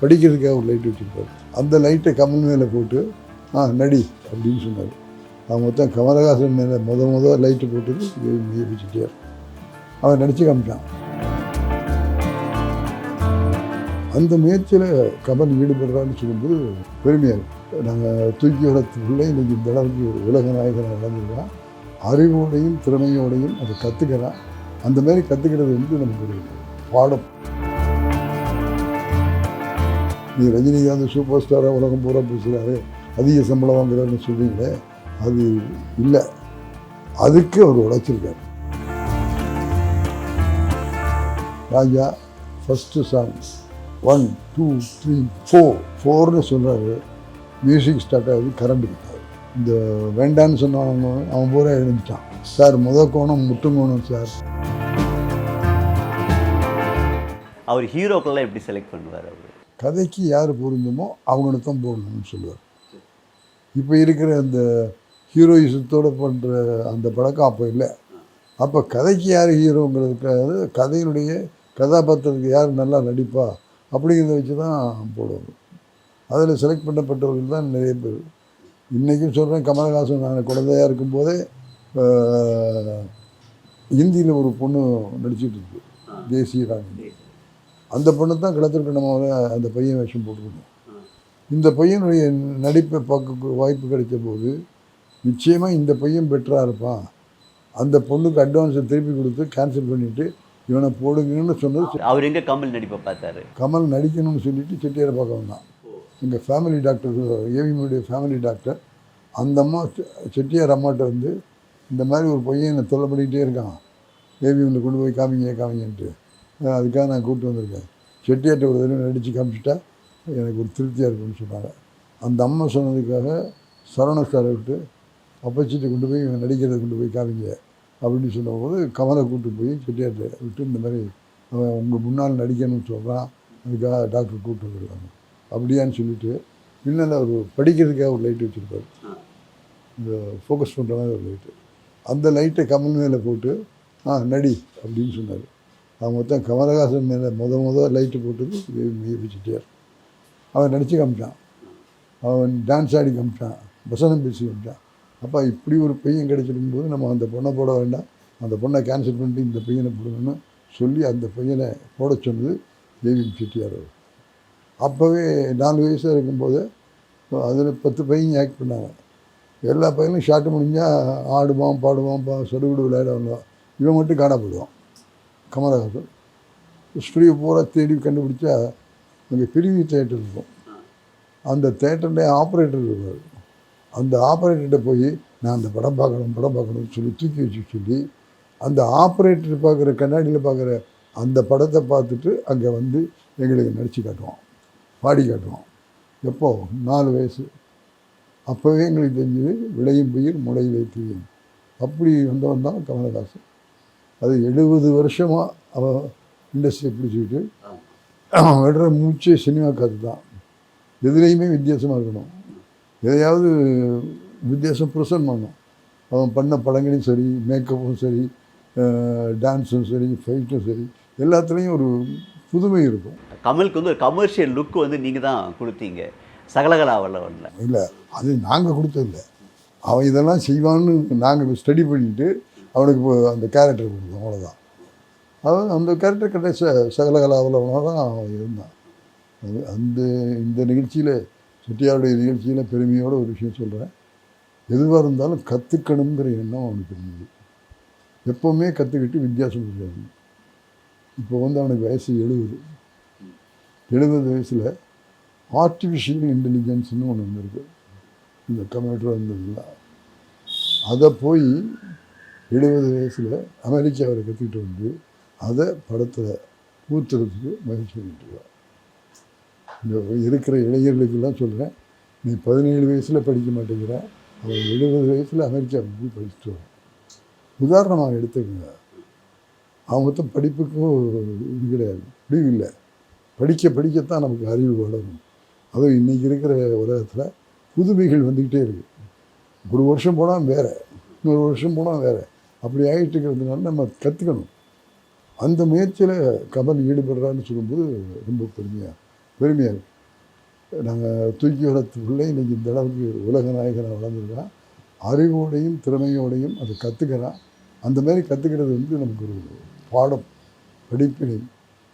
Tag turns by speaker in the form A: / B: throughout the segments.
A: படிக்கிறதுக்காக ஒரு லைட் வச்சுருப்பார். அந்த லைட்டை கமல் மேலே போட்டு ஆ நடி அப்படின்னு சொன்னார். அவன் மொத்தம் கமலஹாசன் மேலே முத முத லைட்டு போட்டது ஏவி செட்டியார் அவன் நடித்து காமிச்சான். அந்த முயற்சியில் கமல் ஈடுபடுறான்னு சொல்லும்போது பெருமையாக இருக்குது நாங்கள் தூக்கி வளர்த்துக்குள்ளே இன்றைக்கி இந்த அளவுக்கு ஒரு உலக நாயகனாக நடந்துருக்கான். அறிவோடையும் திறமையோடையும் அதை கற்றுக்கிறான் அந்த மாதிரி கற்றுக்கிறது வந்து நமக்கு ஒரு பாடம். நீ ரஜினிகாந்த் சூப்பர் ஸ்டாராக உலகம் பூரா பேசுகிறாரு அதிக சம்பளம் வாங்குறாருன்னு சொல்றீங்களே அது இல்லை. அதுக்கு அவர் உழைச்சிருக்கார். Raja first song one two three four ஃபோர்னு சொல்கிறாரு மியூசிக் ஸ்டார்ட் ஆகுது கரண்ட் கொடுத்தாரு இந்த வேண்டான்னு சொன்னவங்க அவன் பூரா எழுந்துட்டான். சார் முத கோணம் முட்டுங்கோணம் சார்.
B: அவர் ஹீரோக்கெல்லாம் எப்படி செலக்ட் பண்ணுவார் அவர்?
A: கதைக்கு யார் பொருந்துமோ அவங்களுக்கு தான் போடணும்னு சொல்லுவார். இப்போ இருக்கிற அந்த ஹீரோயிசத்தோடு பண்ணுற அந்த பழக்கம் அப்போ இல்லை. அப்போ கதைக்கு யார் ஹீரோங்கிறதுக்காக கதையினுடைய கதாபாத்திரத்துக்கு யார் நல்லா நடிப்பா அப்படிங்கிறத வச்சு தான் போடுவாங்க. அதில் செலக்ட் பண்ணப்பட்டவர்கள் தான் நிறைய பேர். இன்றைக்கும் சொல்கிறேன் கமலஹாசன் நான் குழந்தையாக இருக்கும்போதே ஹிந்தியில் ஒரு பொண்ணு நடிச்சிட்டு இருக்கு தேசிய ராணி. அந்த பொண்ணு தான் கிளத்திருக்கணுமாக அந்த பையன் வேஷம் போட்டுருக்கணும் இந்த பையனுடைய நடிப்பை பார்க்க வாய்ப்பு கிடைச்ச போது நிச்சயமாக இந்த பையன் பெட்டராக இருப்பான். அந்த பொண்ணுக்கு அட்வான்ஸை திருப்பி கொடுத்து கேன்சல் பண்ணிவிட்டு இவனை போடுங்கன்னு சொன்னது
B: அவர் எங்கே கமல் நடிப்பை பார்த்தாரு?
A: கமல் நடிக்கணும்னு சொல்லிட்டு செட்டியாரை பார்க்க வந்தான். எங்கள் ஃபேமிலி டாக்டர் ஏவிமுடைய ஃபேமிலி டாக்டர் அந்த அம்மா செட்டியார் அம்மாட்ட வந்து இந்த மாதிரி ஒரு பையன் என்னை தொல்லை பண்ணிக்கிட்டே இருக்கான். ஏவிஎம்ல கொண்டு போய் காமிங்க காமிங்கன்ட்டு. அதுக்காக நான் கூப்பிட்டு வந்திருக்கேன். செட்டியார்ட்ட ஒரு தடவை நடித்து காமிச்சிட்டா எனக்கு ஒரு திருப்தியாக இருக்குன்னு சொன்னாங்க. அந்த அம்மா சொன்னதுக்காக சரவண சாரை விட்டு அப்பச்சிட்டு கொண்டு போய் இவன் நடிக்கிறத கொண்டு போய் காமிங்க அப்படின்னு சொன்னபோது கமலை கூப்பிட்டு போய் செட்டியார்ட்ட விட்டு இந்த மாதிரி அவன் உங்கள் முன்னால் நடிக்கணும்னு சொல்கிறான் அதுக்காக டாக்டர் கூப்பிட்டு வந்துருக்காங்க. அப்படியான்னு சொல்லிட்டு பின்னால் அவர் படிக்கிறதுக்காக ஒரு லைட் வச்சுருப்பார். இந்த ஃபோக்கஸ் பண்ணுற மாதிரி ஒரு லைட்டு அந்த லைட்டை கமல் மேலே போட்டு ஆ நடி அப்படின்னு சொன்னார். அவன் மொத்தம் கமலஹாசன் மேலே முத முத லைட்டு போட்டது ஏவி அவன் நடித்து காமிச்சான். அவன் டான்ஸ் ஆடி காமிச்சான். வசனம் பேசி காமிச்சான். அப்பா இப்படி ஒரு பையன் கிடைச்சிருக்கும் போது நம்ம அந்த பொண்ணை போட வேண்டாம். அந்த பொண்ணை கேன்சல் பண்ணிட்டு இந்த பையனை போடணும்னு சொல்லி அந்த பையனை போட சொன்னது தேவி செட்டியார் அவர் அப்போவே நாலு வயசாக இருக்கும்போது அதில் பத்து பையன் ஆக்ட் பண்ணாங்க. எல்லா பையனும் ஷார்ட் முடிஞ்சால் ஆடுவான் பாடுவான் பா சடுகுடு விளையாடுவாங்க இவன் மட்டும் காணப்படுவான் கமலஹாசன் ஸ்டுடியோ பூரா தேடி கண்டுபிடிச்சா அங்கே பிரிவி தேட்டர் இருக்கும். அந்த தேட்டர்லேயே ஆப்ரேட்டர் இருப்பார். அந்த ஆப்ரேட்டர்கிட்ட போய் நான் அந்த படம் பார்க்கணும் படம் பார்க்கணும்னு சொல்லி தூக்கி வச்சு சொல்லி அந்த ஆப்ரேட்டர் பார்க்குற கண்ணாடியில் பார்க்குற அந்த படத்தை பார்த்துட்டு அங்கே வந்து எங்களுக்கு நடித்து காட்டுவோம் பாடி காட்டுவோம் எப்போ? நாலு வயசு. அப்போவே எங்களுக்கு தெரிஞ்சது விளையும் பயிர் முளை வைத்தியம் அப்படி வந்தவன் தான் கமலஹாசன். அது எழுபது வருஷமாக அவன் இண்டஸ்ட்ரியை பிடிச்சிக்கிட்டு. அவன் விடுற மூச்சே சினிமா காத்து தான். எதுலேயுமே வித்தியாசமாக இருக்கணும். எதையாவது வித்தியாசம் ப்ரெசன்ட் பண்ணும் அவன் பண்ண படங்களையும் சரி மேக்கப்பும் சரி டான்ஸும் சரி ஃபைட்டும் சரி எல்லாத்துலேயும் ஒரு புதுமை இருக்கும்.
B: கமலுக்கு வந்து ஒரு கமர்ஷியல் லுக் வந்து நீங்கள் தான் கொடுத்தீங்க. சகலகலா வல்லவனில்.
A: இல்லை அது நாங்கள் கொடுத்ததில்ல. அவன் இதெல்லாம் செய்வான்னு நாங்கள் ஸ்டடி பண்ணிட்டு அவனுக்கு அந்த கேரக்டர் கொடுக்கும் அவ்வளோதான் அவன் அந்த கேரக்டர் கிட்ட ச சகலகலாவில் தான் அவன் இருந்தான். அது அந்த இந்த நிகழ்ச்சியில் செட்டியாருடைய நிகழ்ச்சியில் பெருமையோட ஒரு விஷயம் சொல்கிறேன் எதுவாக இருந்தாலும் கற்றுக்கணுங்கிற எண்ணம் அவனுக்கு இருந்தது. எப்போவுமே கற்றுக்கிட்டு வித்தியாசம் தெரியாது இப்போ வந்து அவனுக்கு வயசு எழுபது எழுபது வயசில் ஆர்டிஃபிஷியல் இன்டெலிஜென்ஸ்னு ஒன்று வந்திருக்கு. இந்த கம்ப்யூட்டர் வந்ததுலாம் அதை போய் எழுபது வயசில் அமெரிக்காவில் கற்றுக்கிட்டு வந்து அதை படத்தில் ஊத்துறதுக்கு முயற்சி பண்ணிட்டு இந்த இருக்கிற இளைஞர்களுக்கெல்லாம் சொல்கிறேன் நீ பதினேழு வயசில் படிக்க மாட்டேங்கிற அவன் எழுபது வயசில் அமெரிக்காவுக்கு போய் படிச்சுட்டு வரான் உதாரணமாக எடுத்துக்கோங்க. அவங்க படிப்புக்கும் இது கிடையாது முடிவு இல்லை. படிக்க படிக்கத்தான் நமக்கு அறிவு வளரும். அதுவும் இன்றைக்கி இருக்கிற உலகத்தில் புதுமைகள் வந்துக்கிட்டே இருக்குது ஒரு வருஷம் போனால் வேறு இன்னொரு வருஷம் போனால் வேறு. அப்படி ஆகிட்டு இருக்கிறதுனால நம்ம கற்றுக்கணும் அந்த முயற்சியில் கமல் ஈடுபடுறான்னு சொல்லும்போது ரொம்ப பெருமையாக பெருமையாக இருக்குது நாங்கள் தூக்கி வளர்த்துக்குள்ளே இன்றைக்கி இந்த அளவுக்கு உலக நாயகனாக வளர்ந்துருக்கான் அறிவோடையும் திறமையோடையும் அதை கற்றுக்கிறான் அந்த மாதிரி கற்றுக்கிறது வந்து நமக்கு ஒரு பாடம் படிப்பினை.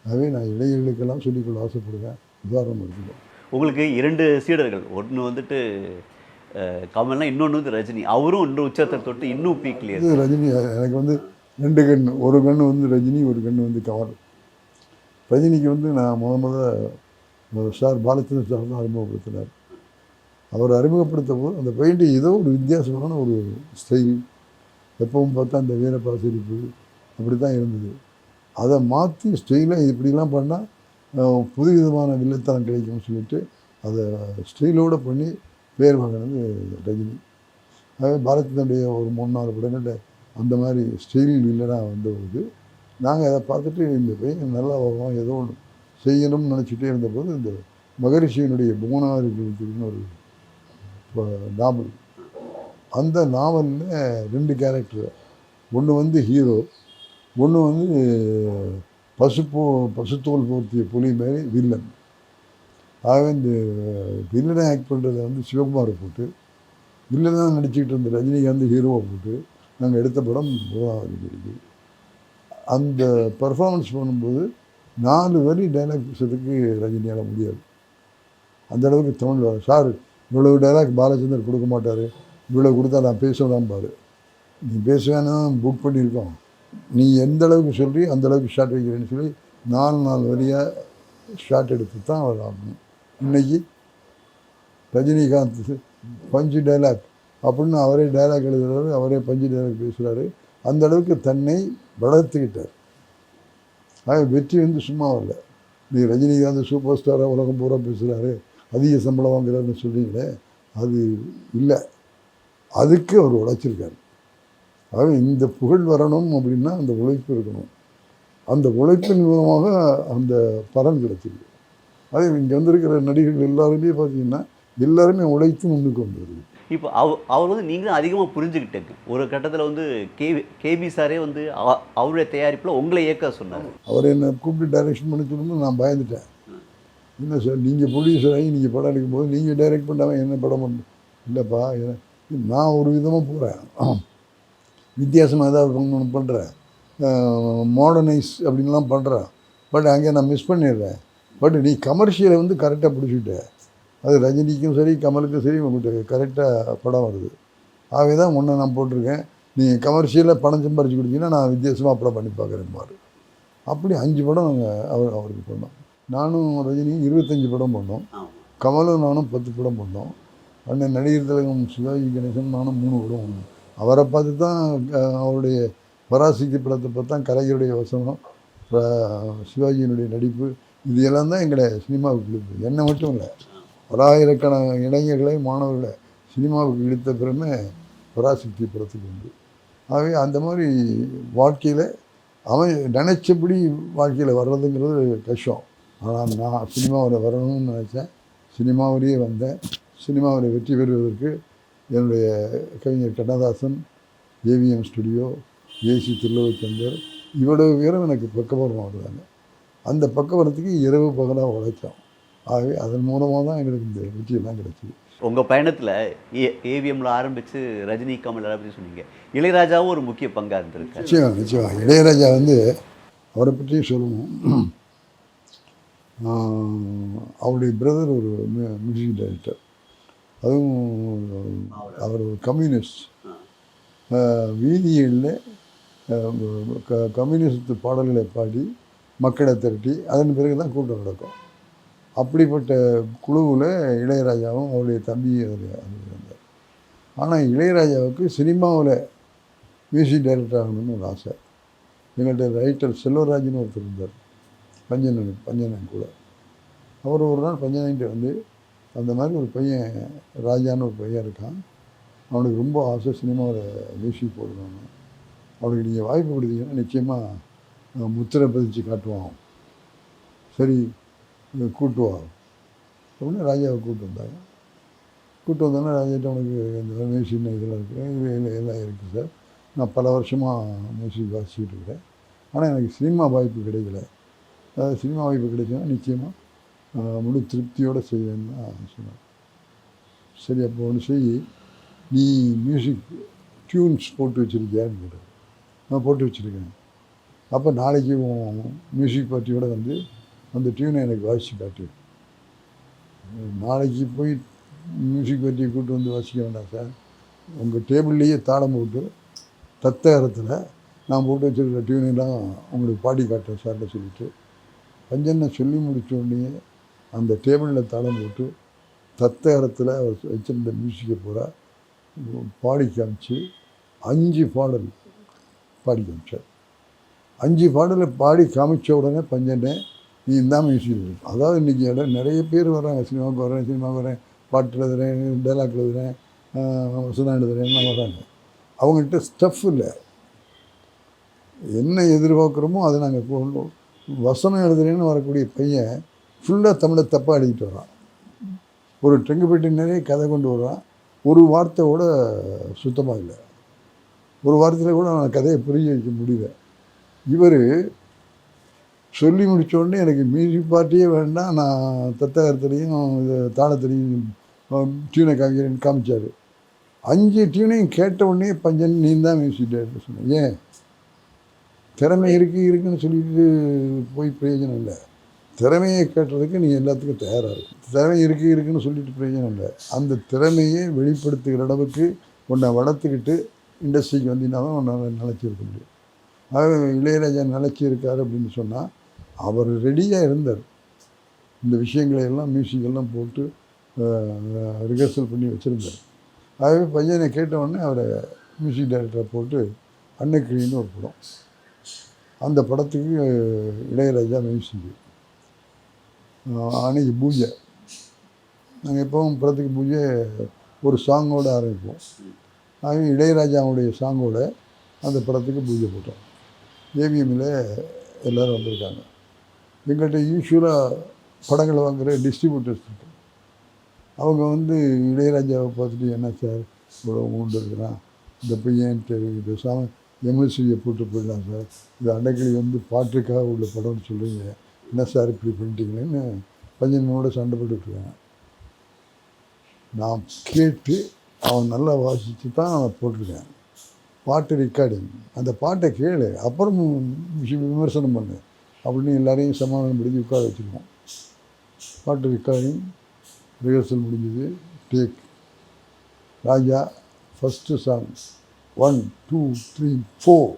A: ஆகவே நான் இளைஞர்களுக்கெல்லாம் சொல்லிக்கொள்ள ஆசைப்படுவேன் உதாரணம் இருக்குது
B: உங்களுக்கு இரண்டு சீடர்கள். ஒன்று வந்துட்டு கமல்னா இன்னொன்று வந்து ரஜினி. அவரும் இன்னும் உச்சத்தை தொட்டு இன்னும் பீக்லேயே
A: இது ரஜினி எனக்கு வந்து ரெண்டு கண் ஒரு கண் வந்து ரஜினி ஒரு கண் வந்து கமல். ரஜினிக்கு வந்து நான் முத முத சார் பாலச்சந்திர சார் தான் அறிமுகப்படுத்தினார். அவர் அறிமுகப்படுத்த போது அந்த பெயிண்டிங் ஏதோ ஒரு வித்தியாசமான ஒரு ஸ்டைல் எப்பவும் பார்த்தா அந்த வீரப்பா சிரிப்பு அப்படி தான் இருந்தது. அதை மாற்றி ஸ்டைலாக இப்படிலாம் பண்ணால் புது விதமான வில்லத்தனம் கிடைக்கும்னு சொல்லிட்டு அதை ஸ்டைலோடு பண்ணி பேர் வந்து ரஜினி. அதாவது பாரதினுடைய ஒரு மூணு நாலு படங்களில் அந்த மாதிரி ஸ்டைல் வில்லனாக வந்தபோது நாங்கள் அதை பார்த்துட்டு இந்த பையன் நல்லா வருவோம் ஏதோ ஒன்று செய்யணும்னு நினச்சிட்டே இருந்தபோது இந்த மகரிஷியினுடைய புவனாரி அப்படின்னு ஒரு நாவல். அந்த நாவலில் ரெண்டு கேரக்டர் ஒன்று வந்து ஹீரோ ஒன்று வந்து பசுப்போ பசுத்தோல் போர்த்திய புலி மாதிரி வில்லன் ஆகவே இந்த வில்லனை ஆக்ட் பண்ணுறத வந்து சிவகுமாரை போட்டு வில்லனாக நடிச்சுக்கிட்டு இருந்த ரஜினிகாந்த் ஹீரோவை போட்டு நாங்கள் எடுத்த படம் பூராவதி அந்த பர்ஃபார்மன்ஸ் பண்ணும்போது நாலு வரி டைலாக் பேசுறதுக்கு ரஜினியால் முடியாது. அந்த அளவுக்கு தமிழ் சார் இவ்வளவு டைலாக் பாலச்சந்தர் கொடுக்க மாட்டார். இவ்வளோ கொடுத்தா நான் பேசுவேன் பாரு. நீ பேசுவேன்னா புக் பண்ணியிருக்கோம். நீ எந்த அளவுக்கு சொல்லி அந்த அளவுக்கு ஷார்ட் வைக்கிறேன்னு சொல்லி நாலு நாலு வரியாக ஷார்ட் எடுத்து தான் அவர் ஆகணும். இன்னைக்கு ரஜினிகாந்த் பஞ்சு டைலாக் அப்படின்னு அவரே டைலாக் எழுதுகிறாரு அவரே பஞ்சு டைலாக் பேசுகிறாரு அந்த அளவுக்கு தன்னை வளர்த்துக்கிட்டார். ஆக வெற்றி வந்து சும்மா வரல. நீ ரஜினிகாந்த் சூப்பர் ஸ்டாராக உலகம் பூரா பேசுகிறாரு அதிக சம்பளம் வாங்குறாருன்னு சொல்றீங்களே அது இல்லை. அதுக்கு அவர் உழைச்சிருக்காரு. ஆக இந்த புகழ் வரணும் அப்படின்னா அந்த உழைப்பு இருக்கணும். அந்த உழைப்பின் மூலமாக அந்த பலன் கிடைச்சிருக்கு. அதே இங்கே வந்திருக்கிற நடிகர்கள் எல்லாருமே பார்த்தீங்கன்னா எல்லாருமே உழைத்து முன்னுக்கு வந்திருக்கு
B: இப்போ அவ அவர் வந்து நீங்களும் அதிகமாக புரிஞ்சுக்கிட்டேங்க ஒரு கட்டத்தில் வந்து கே கேபி சாரே வந்து அவ- அவருடைய தயாரிப்பில் உங்களை இயக்க சொன்னார்.
A: அவர் என்னை கூப்பிட்டு டைரக்ஷன் பண்ணி சொல்லும்போது நான் பயந்துட்டேன். என்ன சார் நீங்கள் ப்ரொடியூசர் ஆகி நீங்கள் படம் எடுக்கும்போது நீங்கள் டைரக்ட் பண்ணாமல் என்ன படம் பண்ண இல்லைப்பா நான் ஒரு விதமாக போகிறேன் வித்தியாசமாக ஏதாவது பண்ணுறேன் மாடர்னைஸ் அப்படின்லாம் பண்ணுறேன் பட் அங்கே நான் மிஸ் பண்ணிடுறேன். பட் நீ கமர்ஷியலை வந்து கரெக்டாக பிடிச்சிட்ட. அது ரஜினிக்கும் சரி கமலுக்கும் சரி உங்கள்கிட்ட கரெக்டாக படம் வருது. ஆகவே தான் ஒன்றை நான் போட்டிருக்கேன். நீங்கள் கமர்ஷியலாக பணம் சம்பாரிச்சு கொடுத்தீங்கன்னா நான் வித்தியாசமாக படம் பண்ணி பார்க்குறேன் பாரு. அப்படி அஞ்சு படம் நாங்கள் அவர் அவருக்கு பண்ணோம். நானும் ரஜினியும் இருபத்தஞ்சி படம் பண்ணோம். கமலும் நானும் பத்து படம் பண்ணோம். அண்ணன் நடிகர் திலகம் சிவாஜி கணேசன் நானும் மூணு படம் பண்ணோம். அவரை பார்த்து தான் அவருடைய பராசக்தி படத்தை பார்த்து தான் கலைஞருடைய வசனம் சிவாஜியினுடைய நடிப்பு இது எல்லாம் தான் எங்களை சினிமாவுக்கு இழுப்பு. என்னை மட்டும் இல்லை பலாயிரக்கணக்கான இளைஞர்களை மாணவர்களை சினிமாவுக்கு இழுத்த பெருமை பராசக்தி படத்துக்கு உண்டு ஆகவே அந்த மாதிரி வாழ்க்கையில் அவன் நினச்சபடி வாழ்க்கையில் வர்றதுங்கிறது கஷ்டம். ஆனால் நான் சினிமாவில் வரணும்னு நினச்சேன். சினிமாவிலேயே வந்தேன். சினிமாவில் வெற்றி பெறுவதற்கு என்னுடைய கவிஞர் Kannadasan AVM studio AC Tirulokachandar இவ்வளவு பேரும் எனக்கு பக்கபூர்வம் வருவாங்க. அந்த பக்கபலத்துக்கு இரவு பகலாக உழைச்சோம். ஆகவே அதன் மூலமாக தான் எங்களுக்கு இந்த வெற்றியெல்லாம் கிடைச்சிது.
B: உங்கள் பயணத்தில் ஏ ஏவிஎம்ல ஆரம்பித்து ரஜினி கமல் பற்றி சொன்னீங்க. இளையராஜாவும் ஒரு முக்கிய பங்காக இருந்திருக்காரு.
A: நிச்சயம் நிச்சயம். இளையராஜா வந்து அவரை பற்றியும் சொல்லணும். அவருடைய பிரதர் ஒரு மியூசிக் டைரக்டர். அதுவும் அவர் ஒரு கம்யூனிஸ்ட். வீதிகளில் கம்யூனிஸ்ட் பாடல்களை பாடி மக்களை திரட்டி அதன் பிறகு தான் கூட்டம் நடக்கும். அப்படிப்பட்ட குழுவில் இளையராஜாவும் அவருடைய தம்பி அதில் இருந்தார். ஆனால் இளையராஜாவுக்கு சினிமாவில் மியூசிக் டைரக்டர் ஆகணும்னு ஒரு ஆசை. எங்கள்கிட்ட ரைட்டர் செல்வராஜன் ஒருத்தர் இருந்தார். பஞ்சனன் பஞ்சனன் கூட. அவர் ஒரு நாள் பஞ்சனன்ட்டு வந்து அந்த மாதிரி ஒரு பையன் ராஜான்னு ஒரு பையன் இருக்கான். அவனுக்கு ரொம்ப ஆசை சினிமாவில் மியூசிக் போடணும்னு. அவனுக்கு நீங்கள் வாய்ப்பு கொடுத்தீங்கன்னா நிச்சயமாக முத்திரை பதிச்சு காட்டுவான் சரி இதை அப்படின்னு ராஜாவை கூப்பிட்டு வந்தாங்க. கூப்பிட்டு வந்தோன்னே ராஜாட்ட உனக்கு இந்த மியூசிக் இதெல்லாம் இருக்குது எல்லாம் இருக்குது சார். நான் பல வருஷமாக மியூசிக் வாசிக்கிட்டு இருக்கிறேன். ஆனால் எனக்கு சினிமா வாய்ப்பு கிடைக்கல. அதாவது சினிமா வாய்ப்பு கிடைச்சுன்னா நிச்சயமாக முழு திருப்தியோடு செய்வேன்னு தான் சொன்னார் சரி அப்போ ஒன்று செய். நீ மியூசிக் டியூன்ஸ் போட்டு வச்சுருக்கியான்னு கேட்டேன். நான் போட்டு வச்சுருக்கேன். அப்போ நாளைக்கு மியூசிக் பார்ட்டியோட வந்து அந்த டியூனை எனக்கு வாசித்து காட்டு. நாளைக்கு போய் மியூசிக் பார்ட்டியை கூப்பிட்டு வந்து வாசிக்க வேண்டாம் சார் உங்கள் டேபிள்லேயே தாளம் போட்டு தத்தகரத்தில் நான் போட்டு வச்சுருக்கிற டியூனெல்லாம் உங்களுக்கு பாடி காட்டுறேன் சார்கிட்ட சொல்லிட்டு பஞ்சனை சொல்லி முடித்த உடனே அந்த டேபிளில் தாளம் போட்டு தத்தகரத்தில் அவர் வச்சிருந்த மியூசிக்கை பூரா பாடி காமிச்சு அஞ்சு பாடல் பாடி காமிச்சார். அஞ்சு பாடலை பாடி காமிச்ச உடனே பஞ்சனை நீ இந்த மியூசிக் அதாவது இன்றைக்கி இடம் நிறைய பேர் வராங்க சினிமாவுக்கு வரேன் சினிமாவுக்கு வரேன் பாட்டு எழுதுறேன் டைலாக் எழுதுறேன் ஆஹ் வசனம் எழுதுறேன்லாம் வராங்க அவங்கள்ட்ட ஸ்டஃப் இல்லை. என்ன எதிர்பார்க்குறோமோ அதை நாங்கள் கொண்டு வசனம் எழுதுறேன்னு வரக்கூடிய பையன் ஃபுல்லாக தமிழை தப்பாக எழுதிட்டு வரான் ஒரு டெங்குப்பேட்டை நிறைய கதை கொண்டு வரான் ஒரு வார்த்தை கூட சுத்தமாக இல்லை. ஒரு வார்த்தையில் கூட நான் கதையை புரிய வைக்க முடியல. இவர் சொல்லி முடித்தோடனே உடனே எனக்கு மியூசிக் பார்ட்டியே வேண்டாம் நான் தத்தகரத்துலேயும் இது தாளத்துலேயும் டியூனை காமிக்கிறேன் காமிச்சார். அஞ்சு டியூனையும் கேட்ட உடனே பஞ்சன் நீ தான் மியூசிக் டைரக்டர் சொன்னேன் ஏன்? திறமை இருக்கு இருக்குன்னு சொல்லிட்டு போய் பிரயோஜனம் இல்லை. திறமையை கேட்டதுக்கு நீ எல்லாத்துக்கும் தயாராக இருக்கும் திறமை இருக்கு இருக்குன்னு சொல்லிட்டு பிரயோஜனம் இல்லை. அந்த திறமையை வெளிப்படுத்துகிற அளவுக்கு உன்னை வளர்த்துக்கிட்டு இண்டஸ்ட்ரிக்கு வந்தீங்கன்னா தான் உன்னை நினச்சிருக்க முடியும். இளையராஜா நினச்சிருக்கார் அப்படின்னு சொன்னால் அவர் ரெடியாக இருந்தார். இந்த விஷயங்களை எல்லாம் மியூசிக்கெல்லாம் போட்டு ரிஹர்சல் பண்ணி வச்சுருந்தார். ஆகவே பையனை கேட்டவுடனே அவரை மியூசிக் டைரக்டரை போட்டு அன்னக்கிளின்னு ஒரு படம். அந்த படத்துக்கு இளையராஜா மியூசிக் அன்னைக்கு பூஜை. நாங்கள் எப்போவும் படத்துக்கு பூஜை ஒரு சாங்கோடு ஆரம்பிப்போம். ஆகவே இளையராஜாவுடைய சாங்கோட அந்த படத்துக்கு பூஜை போட்டோம். ஏவிஎம்மில் எல்லோரும் வந்திருக்காங்க. எங்கள்கிட்ட யூஸ்வலாக படங்களை வாங்குகிற டிஸ்ட்ரிபியூட்டர்ஸ் இருக்கு. அவங்க வந்து இளையராஜாவை பார்த்துட்டு என்ன சார்? இவ்வளோ உண்டு இருக்கிறான் இந்த பையன் பையன்ட்டு சாமி எம்எஸ்சியை போட்டு போயிடலாம் சார். இது அடைக்கலி வந்து பாட்டுக்காக உள்ள படம்னு சொல்கிறீங்க என்ன சார் இப்படி பண்ணிட்டீங்களேன்னு பஞ்சனோட சண்டை நான் கேட்டு அவன் நல்லா வாசித்து தான் நான் போட்டிருக்கேன். பாட்டு ரெக்கார்டிங் அந்த பாட்டை கேளு. அப்புறம் விமர்சனம் பண்ணு. அப்படின்னு எல்லாரையும் முடிஞ்சு உட்கார வச்சுருக்கோம் பாட்டு ரெக்கார்டிங் ரிஹர்சல் முடிஞ்சது. Take Raja first song one two three four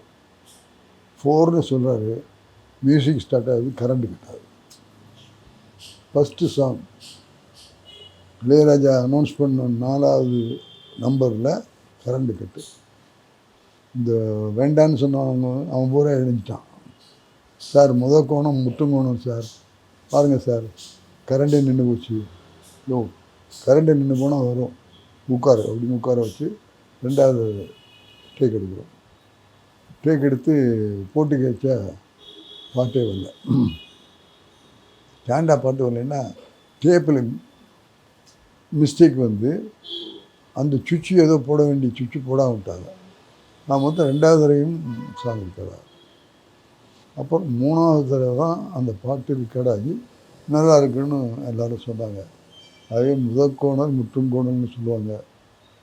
A: ஃபோர்னு சொல்கிறாரு மியூசிக் ஸ்டார்ட் ஆகுது கரண்ட் கட் ஆகுது. ஃபஸ்ட்டு சாங் இளையராஜா அனௌன்ஸ் பண்ண நாலாவது நம்பரில் கரண்ட் கட்டு இந்த வேண்டான்னு சொன்னவங்க அவன் பூரா எழுந்துட்டான் சார் முத கோணம் முட்டும் கோணம் சார். பாருங்கள் சார் கரண்டே நின்று போச்சு. யோ கரண்டே நின்று போனால் வரும். உட்காரு அப்படின்னு உட்கார வச்சு ரெண்டாவது டேக் எடுக்கிறோம். டேக் எடுத்து போட்டு கேட்ச பாட்டே வரல. ஸ்டாண்டா பாட்டு வரலைன்னா டேப்பில் மிஸ்டேக் வந்து அந்த சுவிட்சு ஏதோ போட வேண்டிய சுவிட்சு போடாம விட்டாங்க. நான் மொத்தம் ரெண்டாவது தடவையும் சாங் ரெக்கார்ட் அப்புறம் மூணாவது தடவை தான் அந்த பாட்டு ரெக்கார்ட் ஆகி நல்லா இருக்குன்னு எல்லோரும் சொன்னாங்க. அதே முதற்கோணல் முற்றுங்கோணல்னு சொல்லுவாங்க.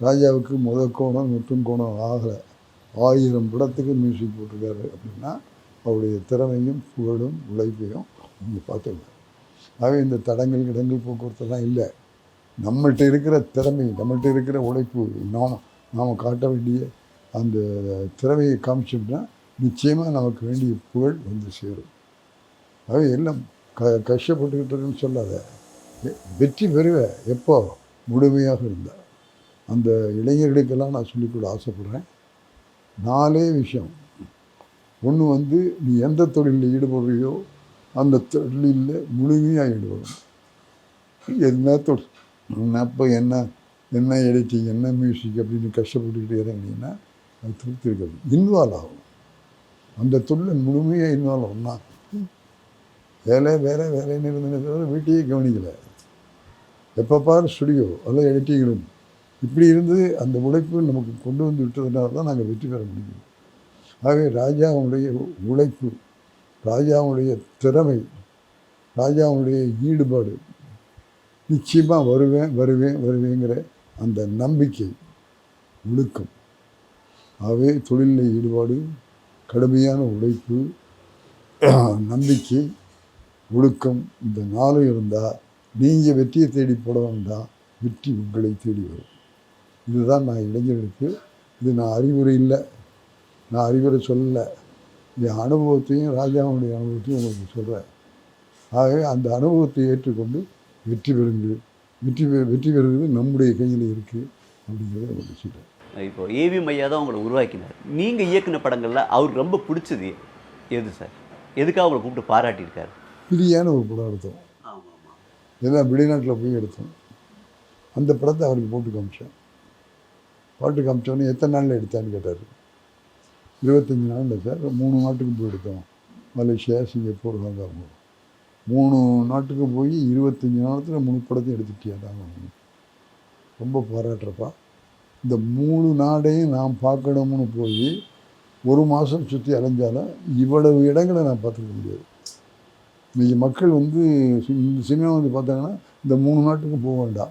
A: ராஜாவுக்கு முதற்கோணல் முற்றுங்கோணம் ஆகலை. ஆயிரம் படத்துக்கு மியூசிக் போட்டிருக்காரு அப்படின்னா அவருடைய திறமையும் புகழும் உழைப்பையும் நீங்கள் பார்த்துக்கலாம் ஆகவே இந்த தடங்கள் இடங்கள் போக்குவரத்தெல்லாம் இல்லை. நம்மள்கிட்ட இருக்கிற திறமை நம்மள்கிட்ட இருக்கிற உழைப்பு நாம் நாம் காட்ட வேண்டிய அந்த திறமையை காமிச்சோம்னா நிச்சயமாக நமக்கு வேண்டிய புகழ் வந்து சேரும். ஆகவே எல்லாம் க கஷ்டப்பட்டுக்கிட்டேன்னு சொல்லாத. வெ- வெற்றி பெறுவ எப்போ? முழுமையாக இருந்தால் அந்த இளைஞர்களுக்கெல்லாம் நான் சொல்லிக்கொள்ள ஆசைப்பட்றேன். நாலே விஷயம். ஒன்று வந்து நீ எந்த தொழிலில் ஈடுபடுறியோ அந்த தொழிலில் முழுமையாக ஈடுபடும் என்ன தொழில் அப்போ என்ன என்ன எடிட்டிங் என்ன மியூசிக் அப்படின்னு கஷ்டப்பட்டுக்கிட்டு இறங்கினீங்கன்னா அது திருப்தி இன்வால்வ் ஆகும். அந்த தொழில் முழுமையாக இன்வால்வ் ஆகும்னா வேலை வேலை வேலைன்னு இருந்தேனே தவிர வீட்டையே கவனிக்கலை. எப்போ பாரு ஸ்டுடியோ அல்ல எடிட்டிங் ரூம் இப்படி இருந்து அந்த உழைப்பு நமக்கு கொண்டு வந்து விட்டதுனால தான் நாங்கள் வெற்றி பெற முடியும். ஆகவே ராஜாவுடைய உழைப்பு ராஜாவுடைய திறமை ராஜாவுடைய ஈடுபாடு நிச்சயமாக வருவேன் வருவேன் வருவேங்கிற அந்த நம்பிக்கை ஒழுக்கம் ஆகவே தொழிலில் ஈடுபாடு கடுமையான உழைப்பு நம்பிக்கை ஒழுக்கம் இந்த நாளும் இருந்தால் நீங்கள் வெற்றியை தேடி போட வேண்டாம் வெற்றி உங்களை தேடி வரும். இதுதான் நான் இளைஞர்களுக்கு இது நான் அறிவுரை இல்லை. நான் அறிவுரை சொல்லலை. என் அனுபவத்தையும் ராஜாவுடைய அனுபவத்தையும் உங்களுக்கு சொல்கிறேன் ஆகவே அந்த அனுபவத்தை ஏற்றுக்கொண்டு வெற்றி பெறுங்கள். வெற்றி பெ- வெற்றி பெறுவது நம்முடைய கையில் இருக்குது அப்படிங்கிறத உங்களுக்கு சொல்கிறேன்
B: இப்போ ஏவி மையா தான் உங்களை உருவாக்கினார். நீங்கள் இயக்குன படங்களில் அவர் ரொம்ப பிடிச்சது எது சார்? எதுக்காக உங்களை கூப்பிட்டு பாராட்டியிருக்காரு?
A: பிரியான ஒரு படம் எடுத்தோம். எல்லாம் வெளிநாட்டில் போய் எடுத்தோம். அந்த படத்தை அவருக்கு போட்டு காமிச்சேன். போட்டு காமிச்சோன்னே எத்தனை நாளில் எடுத்தான்னு கேட்டார். இருபத்தஞ்சி நாளில் சார் மூணு நாட்டுக்கு போய் எடுத்தோம். மலேசியா சிங்கப்பூர் ஹாங்காங் மூணு நாட்டுக்கு போய் இருபத்தஞ்சி நாளத்தில் மூணு படத்தையும் எடுத்துட்டியாடாங்க ரொம்ப பாராட்டுறப்பா. இந்த மூணு நாடையும் நான் பார்க்கணும்னு போய் ஒரு மாதம் சுற்றி அலைஞ்சாலும் இவ்வளவு இடங்களை நான் பார்த்துக்க முடியாது. இன்றைக்கி மக்கள் வந்து சி- இந்த சினிமா வந்து பார்த்தாங்கன்னா இந்த மூணு நாட்டுக்கும் போக வேண்டாம்.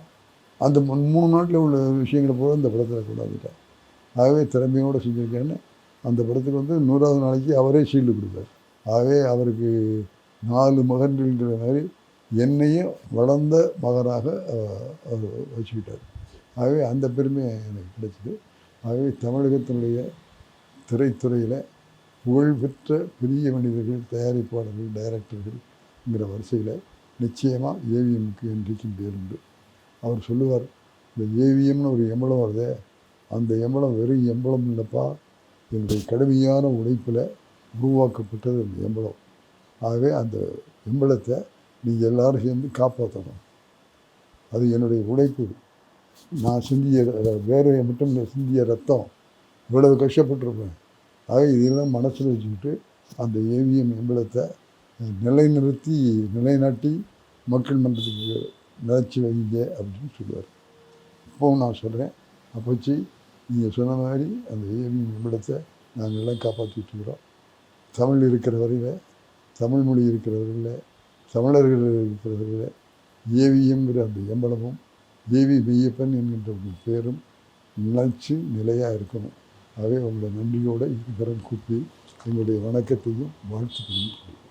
A: அந்த மூணு நாட்டில் உள்ள விஷயங்களை போல இந்த படத்தில் கூடாதுட்டேன் ஆகவே திறமையோடு செஞ்சுருக்கேன்னு அந்த படத்துக்கு வந்து நூறாவது நாளைக்கு அவரே ஷீல்டு கொடுத்தார் ஆகவே அவருக்கு நாலு மகன்கள்ங்கிற மாதிரி என்னையும் வளர்ந்த மகனாக அவர் வச்சுக்கிட்டார். ஆகவே அந்த பெருமை எனக்கு கிடைச்சிது. ஆகவே தமிழகத்தினுடைய திரைத்துறையில் புகழ்பெற்ற பெரிய மனிதர்கள் தயாரிப்பாளர்கள் டைரக்டர்கள்ங்கிற வரிசையில் நிச்சயமாக ஏவிஎம்க்கு என்றைக்கும் பேருண்டு அவர் சொல்லுவார் இந்த ஏவிஎம்னு ஒரு எம்பளம் வருதே அந்த எம்பளம் வெறும் எம்பளம் இல்லைப்பா. என்னுடைய கடுமையான உழைப்பில் உருவாக்கப்பட்டது அந்த எம்பளம். ஆகவே அந்த எம்பளத்தை நீங்கள் எல்லோரும் சேர்ந்து காப்பாற்றணும் அது என்னுடைய உழைப்பு. நான் சிந்திய வேர்வையை மட்டும் இல்லை சிந்திய ரத்தம். இவ்வளவு கஷ்டப்பட்டிருப்பேன். ஆக இதெல்லாம் மனசில் வச்சுக்கிட்டு அந்த ஏவிஎம் எம்பளத்தை நிலைநிறுத்தி நிலைநாட்டி மக்கள் மன்றத்துக்கு நிலச்சி வைங்க அப்படின்னு சொல்லுவார். இப்போவும் நான் சொல்கிறேன் அப்போச்சு நீங்கள் சொன்ன மாதிரி அந்த ஏவிஎம் எம்பளத்தை நாங்கள் எல்லாம் காப்பாற்றிட்டு இருக்கிறோம் தமிழ் இருக்கிற வரையில் தமிழ் மொழி இருக்கிற வரையில் தமிழர்கள் இருக்கிற வரையில் ஏவிஎம்ங்கிற அந்த எம்பளமும் தேவி மெய்யப்பன் என்கின்ற ஒரு பேரும் நிலச்சி நிலையாக இருக்கணும். ஆகவே உங்களை நன்றியோடு கரம் கூப்பி எங்களுடைய வணக்கத்தையும் வாழ்த்துக்களையும்